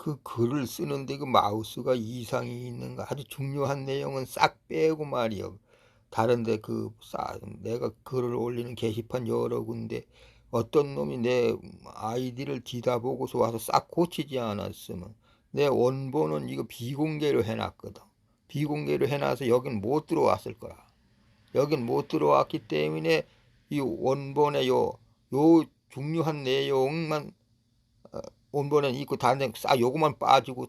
그 글을 쓰는데 그 마우스가 이상이 있는가 아주 중요한 내용은 싹 빼고 말이요. 다른데 그 싸, 내가 글을 올리는 게시판 여러 군데 어떤 놈이 내 아이디를 뒤다보고서 와서 싹 고치지 않았으면 내 원본은 이거 비공개로 해놨거든. 비공개로 해놔서 여긴 못 들어왔을 거라. 여긴 못 들어왔기 때문에 이 원본의 요, 요 중요한 내용만 어, 원본에 있고 다른 데싸 요거만 빠지고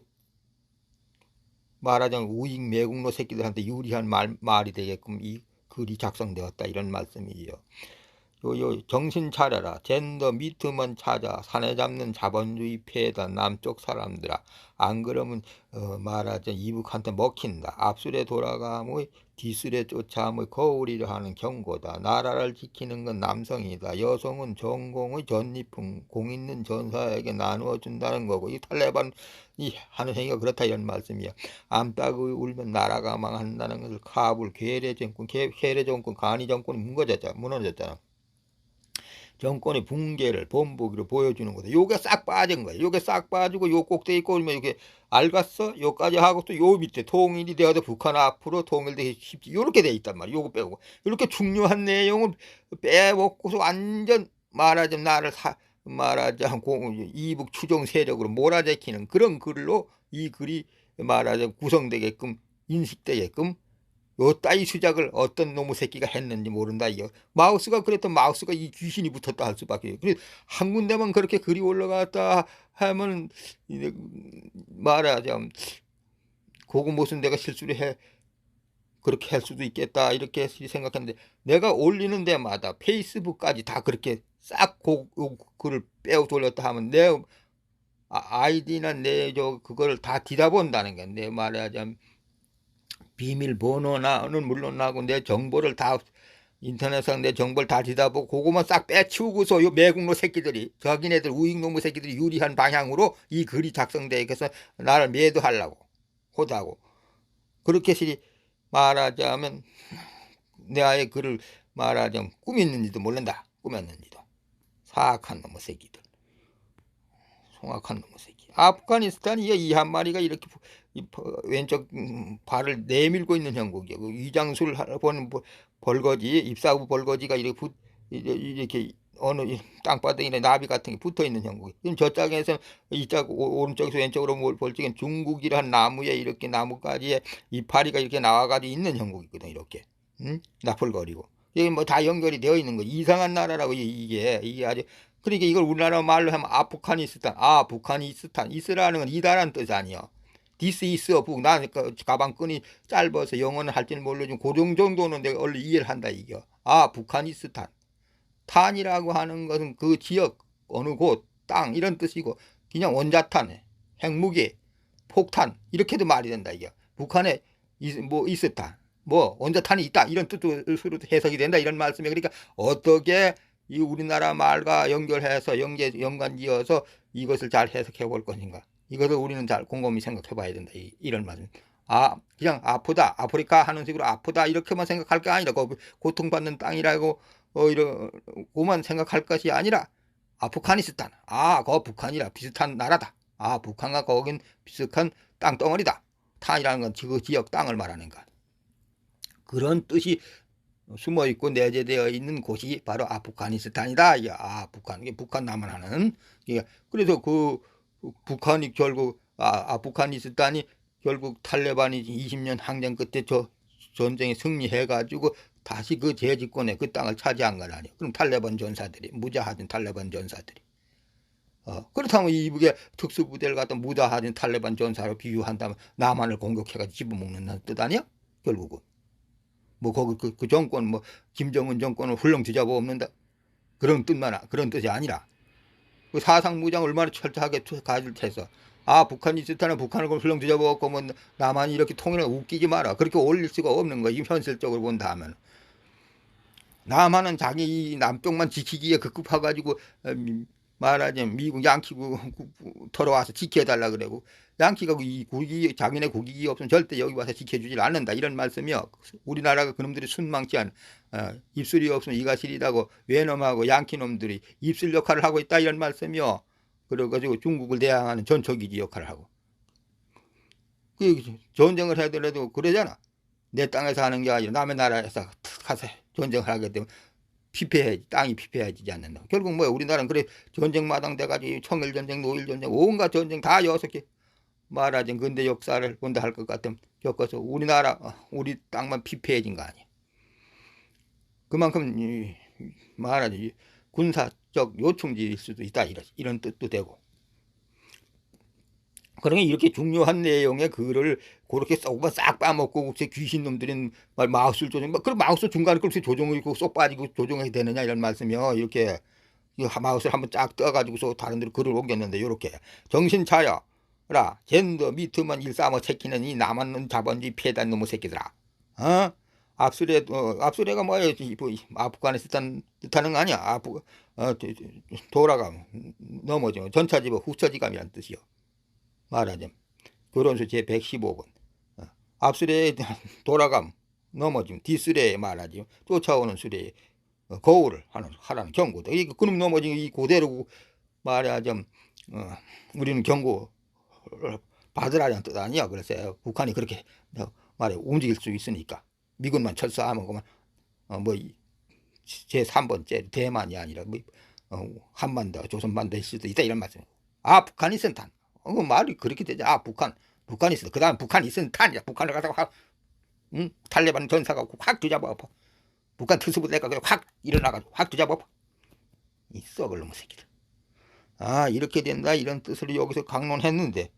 말하자면 우익 매국노 새끼들한테 유리한 말, 말이 되게끔 이 글이 작성되었다 이런 말씀이지요. 요, 요, 정신 차려라. 젠더 미트만 찾아. 사내 잡는 자본주의 폐다. 남쪽 사람들아. 안 그러면, 어, 말하자. 이북한테 먹힌다. 앞술에 돌아가면 뒤술에 쫓아면 거울이려 하는 경고다. 나라를 지키는 건 남성이다. 여성은 전공의 전리품, 공 있는 전사에게 나누어 준다는 거고. 이 탈레반이 하는 행위가 그렇다 이런 말씀이야. 암탉이 울면 나라가 망한다는 것을 카불, 괴뢰 정권, 괴뢰 정권, 간이 정권이 무너졌잖아. 무너졌잖아. 정권의 붕괴를 본보기로 보여주는 거다. 요게 싹 빠진 거야. 요게 싹 빠지고 요 꼭대기 꼴면 이렇게 알갔어? 요까지 하고 또 요 밑에 통일이 되어도 북한 앞으로 통일되기 쉽지. 요렇게 돼 있단 말이야. 요거 빼고. 이렇게 중요한 내용을 빼먹고서 완전 말하자면 나를 사, 말하자면 공, 이북 추종 세력으로 몰아제키는 그런 글로 이 글이 말하자면 구성되게끔 인식되게끔 요 따위 수작을 어떤 놈의 새끼가 했는지 모른다 이거. 마우스가 그랬던 마우스가 이 귀신이 붙었다 할 수밖에 그래 한 군데만 그렇게 글이 올라갔다 하면 말하자면 그거 무슨 내가 실수를 해 그렇게 할 수도 있겠다 이렇게 생각했는데 내가 올리는 데마다 페이스북까지 다 그렇게 싹 고, 글을 빼어 돌렸다 하면 내 아, 아이디나 내 저 그걸 다 뒤다본다는 게 내 말하자면 비밀번호나는 물론 나고 내 정보를 다 인터넷상 내 정보를 다 뒤다보고 그거만 싹 빼치우고서 요 매국노 새끼들이 저기네들 우익노무 새끼들이 유리한 방향으로 이 글이 작성돼. 있어서 나를 매도하려고 호다고. 그렇게 시 말하자면 내 아의 글을 말하자면 꾸몄는지도 모른다. 꾸몄는지도. 사악한 놈의 새끼들. 송악한 놈의 새끼. 아프가니스탄이 이 한 마리가 이렇게 왼쪽 음, 발을 내밀고 있는 형국이요. 그 위장술 보는 벌거지, 입사부 벌거지가 이렇게 붙, 이렇게 어느 땅바닥이나 나비 같은 게 붙어 있는 형국이. 그럼 저쪽에서 이쪽 오른쪽에서 왼쪽으로 볼 적엔 중국이란 나무에 이렇게 나뭇가지에 이파리가 이렇게 나와가지고 있는 형국이거든 이렇게. 응? 나풀거리고. 이게 뭐 다 연결이 되어 있는 거. 이상한 나라라고 이게 이게 아주 그러니까 이걸 우리나라 말로 하면 아프가니스탄, 아 북한이스탄, 이스라는 건 이다라는 뜻 아니요. 디스 이스 북 나니까 가방끈이 짧아서 영어는 할지는 모르지만 고정 정도는 내가 얼른 이해를 한다 이겨. 아 북한이스탄. 탄이라고 하는 것은 그 지역 어느 곳 땅 이런 뜻이고 그냥 원자탄 핵무기 폭탄 이렇게도 말이 된다 이게 북한에 뭐 있었다 뭐 원자탄이 있다 이런 뜻으로 해석이 된다 이런 말씀이 그러니까 어떻게 이 우리나라 말과 연결해서 연계 연관지어서 이것을 잘 해석해 볼 것인가 이것을 우리는 잘 곰곰이 생각해 봐야 된다. 이, 이런 말씀 아 그냥 아프다 아프리카 하는 식으로 아프다 이렇게만 생각할 게 아니라 그 고통받는 땅이라고 어 이러고만 생각할 것이 아니라 아프가니스탄. 아 거 북한이라 비슷한 나라다. 아 북한과 거긴 비슷한 땅덩어리다. 탄이라는 건그 지역 땅을 말하는 것. 그런 뜻이 숨어 있고 내재되어 있는 곳이 바로 아프가니스탄이다. 아, 북한, 이게 북한 나만 하는. 그래서 그 북한이 결국, 아, 아프가니스탄이 결국 탈레반이 20년 항쟁 끝에 저 전쟁에 승리해가지고 다시 그 재집권에 그 땅을 차지한 건 아니에요. 그럼 탈레반 전사들이, 무자하든 탈레반 전사들이. 어, 그렇다면 이북의 특수부대를 갖다 무자하든 탈레반 전사로 비유한다면 남한을 공격해가지고 집어먹는다는 뜻 아니야? 결국은. 뭐 거기 그, 그 정권 뭐 김정은 정권을 훌렁 뒤잡아 없는다 그런 뜻만 그런 뜻이 아니라 그 사상 무장 얼마나 철저하게 가질 테서. 아 북한이 있다는 북한을 훌렁 뒤잡아 없고 뭐 남한이 이렇게 통일을 웃기지 마라. 그렇게 올릴 수가 없는 거야 현실적으로 본다 하면. 남한은 자기 남쪽만 지키기에 급급해가지고 음, 말하자면 미국 양키고 털어와서 지켜달라 그러고 양키가 이 국익이 자기네 국익이 없으면 절대 여기 와서 지켜주질 않는다 이런 말씀이요. 우리나라가 그놈들이 순망치 않 어, 입술이 없으면 이가 시리다고 외놈하고 양키 놈들이 입술 역할을 하고 있다 이런 말씀이요. 그래가지고 중국을 대항하는 전초기지 역할을 하고 그 전쟁을 하더라도 그러잖아 내 땅에서 하는 게 아니라 남의 나라에서 가서 전쟁을 하게 되면 피폐해야지 땅이 피폐해지지 않는다 결국 뭐야 우리나라는 그래 전쟁 마당 돼가지고 청일 전쟁 노일 전쟁 온갖 전쟁 다 여섯 개 말하자면 근대 역사를 본다 할 것 같으면 겪어서 우리나라 어, 우리 땅만 피폐해진 거 아니야 그만큼 이, 말하자면 이 군사적 요충지일 수도 있다 이런 뜻도 되고 그러니 이렇게 중요한 내용의 글을 그렇게 썩고 싹 빠먹고 그 귀신 놈들은 말 마우스를 조정 막 그럼 마우스 중간에 그렇게 조정을 있고 쏙 빠지고 조정이 되느냐 이런 말씀이요. 이렇게 이 마우스를 한번 쫙 떠가지고서 다른 데로 글을 옮겼는데 이렇게. 정신 차려 라 젠더 미트만 일삼어 새끼는 이 남았는 자본주의 폐단 놈의 새끼들아. 어? 압수래 어, 압수래가 뭐예요 이- 뭐, 뜻한, 뜻하는 거 아니야. 아프 어, 돌아감 넘어져. 전차지법 후처지감이란 뜻이요 말하자면 교론서 제 115번. 어, 앞수레에 돌아감 넘어짐 뒷수레에 말하지 쫓아오는 수레에 어, 거울을 하는 하라는 경고다 이 그놈 넘어진 이 그대로 말하자면 어, 우리는 경고 받으라는 뜻 아니야. 그래서 북한이 그렇게 어, 말해 움직일 수 있으니까. 미군만 철수하면 그만 어, 뭐제 3번째 대만이 아니라 뭐 어, 한반도 조선반도일 수도 있다 이런 말씀. 아 북한이 센탄 어, 그 말이 그렇게 되죠. 아, 북한, 북한이 있어. 그 다음 북한이 있으면 탄이야. 북한을 가서 확, 응? 탈레반 전사가 확 뒤잡아 엎어. 북한 특수부대가 그냥 확 일어나가지고 확 뒤잡아 엎어. 이 썩을 놈의 새끼들. 아, 이렇게 된다. 이런 뜻으로 여기서 강론했는데,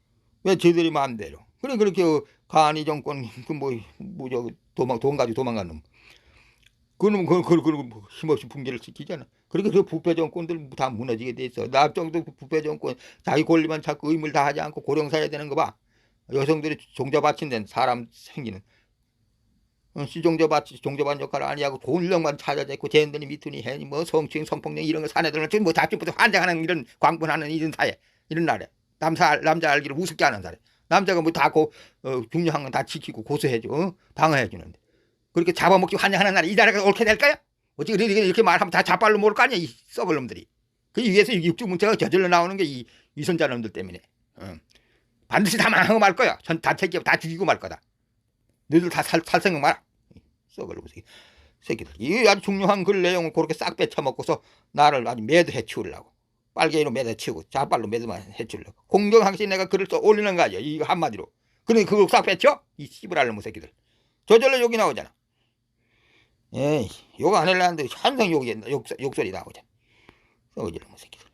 왜 저들이 마음대로. 그래, 그렇게 간이 정권, 그 뭐, 뭐, 저, 도망, 돈 가지고 도망간 놈. 그놈, 그, 그, 그, 그, 힘없이 붕괴를 시키잖아. 그러니까 그 부패 정권들 다 무너지게 돼 있어. 나 정도 부패 정권 자기 권리만 찾고 의무를 다 하지 않고 고령사야 되는 거 봐. 여성들이 종자 바친다는 사람 생기는 어, 시종자 바치 종자반 역할을 아니하고 권력만 찾아져 있고 쟤들이 미투니 해니 뭐 성추행 성폭력 이런 거 사내들은 지금 뭐 잡지부터 환장하는 이런 광분하는 이런 사회 이런 나라 남사 남자 알기를 우습게 하는 사회 남자가 뭐 다고 어, 중요한 건 다 지키고 고소해줘 어? 방어해 주는데 그렇게 잡아먹기 환장하는 나라 이 나라가 옳게 될까요? 어찌 이렇게 이렇게 말하면 다 자빨로 모를 거 아니야 이 썩을 놈들이. 그 위에서 육주 문자가 저절로 나오는 게 이 위선자 놈들 때문에. 어. 반드시 다 망하고 말 거야. 전다 챙겨 다 죽이고 말 거다. 너희들 다 살 살 생각 마라. 썩을 놈 새끼 새끼들. 이 아주 중요한 글 내용을 그렇게 싹 뺏쳐먹고서 나를 아주 매도 해 치우려고. 빨개로 매도 치우고 자빨로 매도만 해치우려고. 공정항시 내가 글을 써 올리는 거 아니야 이거 한마디로. 그러니 그걸 싹 뺏겨 이 씨부랄 놈의 새끼들. 저절로 욕이 나오잖아 에이 욕안 하려는데 항상 욕이 욕, 욕소리 나오잖아 놈의 새끼들